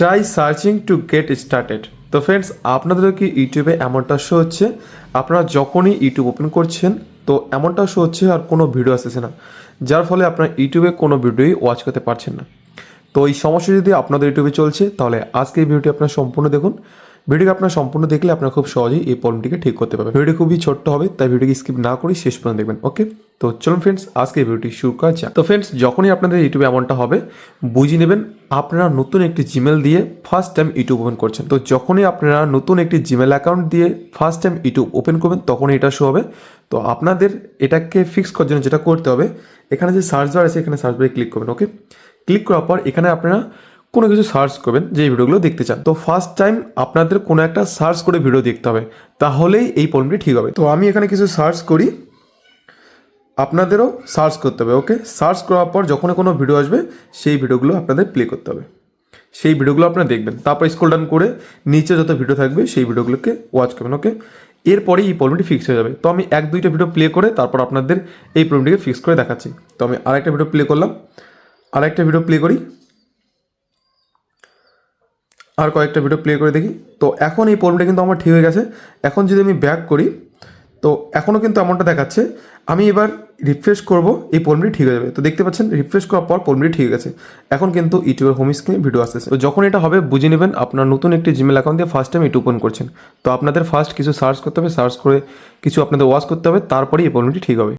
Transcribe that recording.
Try searching to get started তো friends আপনাদেরও কি ইউটিউবে এমনটা শো হচ্ছে? আপনারা যখনই ইউটিউব ওপেন করছেন, তো এমনটা শো হচ্ছে আর কোনো ভিডিও আসতেছে না। যার ফলে আপনার ইউটিউবে কোনো ভিডিওই ওয়াচ করতে পারছেন না। তো এই সমস্যা যদি আপনাদের ইউটিউবে চলছে, তাহলে আজকে এই ভিডিওটি আপনারা সম্পূর্ণ দেখুন। ভিডিওটি আপনার সম্পূর্ণ দেখলে আপনার খুব সহজেই এই প্রবলেমটিকে ঠিক করতে পারবেন। ভিডিও খুবই ছোট্ট হবে, তাই ভিডিওকে স্কিপ না করে শেষ পর্যন্ত দেখবেন ওকে তো চলুন ফ্রেন্ডস আজকে ভিডিওটি শুরু করা যাক। তো ফ্রেন্ডস যখনই আপনাদের ইউটিউবে এমনটা হবে, বুঝে নেবেন আপনারা নতুন একটি জিমেল দিয়ে ফার্স্ট টাইম ইউটিউব ওপেন করছেন। তো যখনই আপনারা নতুন একটি জিমেল অ্যাকাউন্ট দিয়ে ফার্স্ট টাইম ইউটিউব ওপেন করবেন, তখনই এটা শো হবে। তো আপনাদের এটাকে ফিক্স করার জন্য যেটা করতে হবে, এখানে যে সার্চ বার আছে, এখানে সার্চ বারে ক্লিক করবেন ওকে ক্লিক করার পর এখানে আপনারা কোনো কিছু সার্চ করবেন, যে ভিডিওগুলো দেখতে চান। তো ফার্স্ট টাইম আপনাদের কোনো একটা সার্চ করে ভিডিও দেখতে হবে, তাহলেই এই প্রবলেমটি ঠিক হবে। তো আমি এখানে কিছু সার্চ করি, আপনাদেরও সার্চ করতে হবে ওকে সার্চ করার পর যখনই কোনো ভিডিও আসবে, সেই ভিডিওগুলো আপনাদের প্লে করতে হবে। সেই ভিডিওগুলো আপনারা দেখবেন। তারপর স্ক্রল ডাউন করে নিচে যত ভিডিও থাকবে, সেই ভিডিওগুলোকে ওয়াচ করবেন ওকে এরপরেই এই প্রবলেমটি ফিক্স হয়ে যাবে। তো আমি এক, দুইটা ভিডিও প্লে করে তারপর আপনাদের এই প্রবলেমটিকে ফিক্স করে দেখাচ্ছি। তো আমি আরেকটা ভিডিও প্লে করলাম, আরেকটা ভিডিও প্লে করি। আর কয়েকটা ভিডিও প্লে করে দেখি। তো এখন এই প্রবলেমটা কিন্তু আমার ঠিক হয়ে গেছে। এখন যদি আমি ব্যাক করি, তো এখনও কিন্তু এমনটা দেখাচ্ছে, আমি এবার রিফ্রেশ করব, এই প্রবলেমটি ঠিক হয়ে যাবে। তো দেখতে পাচ্ছেন রিফ্রেশ করার পর প্রবলেমটি ঠিক গেছে। এখন কিন্তু ইউটিউবের হোম স্ক্রিনে ভিডিও আসতেছে। তো যখন এটা হবে, বুঝে নেবেন আপনার নতুন একটি জিমেল অ্যাকাউন্ট দিয়ে ফার্স্ট টাইম ইউটিউব ওপেন করছেন। তো আপনাদের ফার্স্ট কিছু সার্চ করতে হবে সার্চ করে কিছু আপনাদের ওয়াচ করতে হবে, তারপরেই এই প্রবলেমটি ঠিক হবে।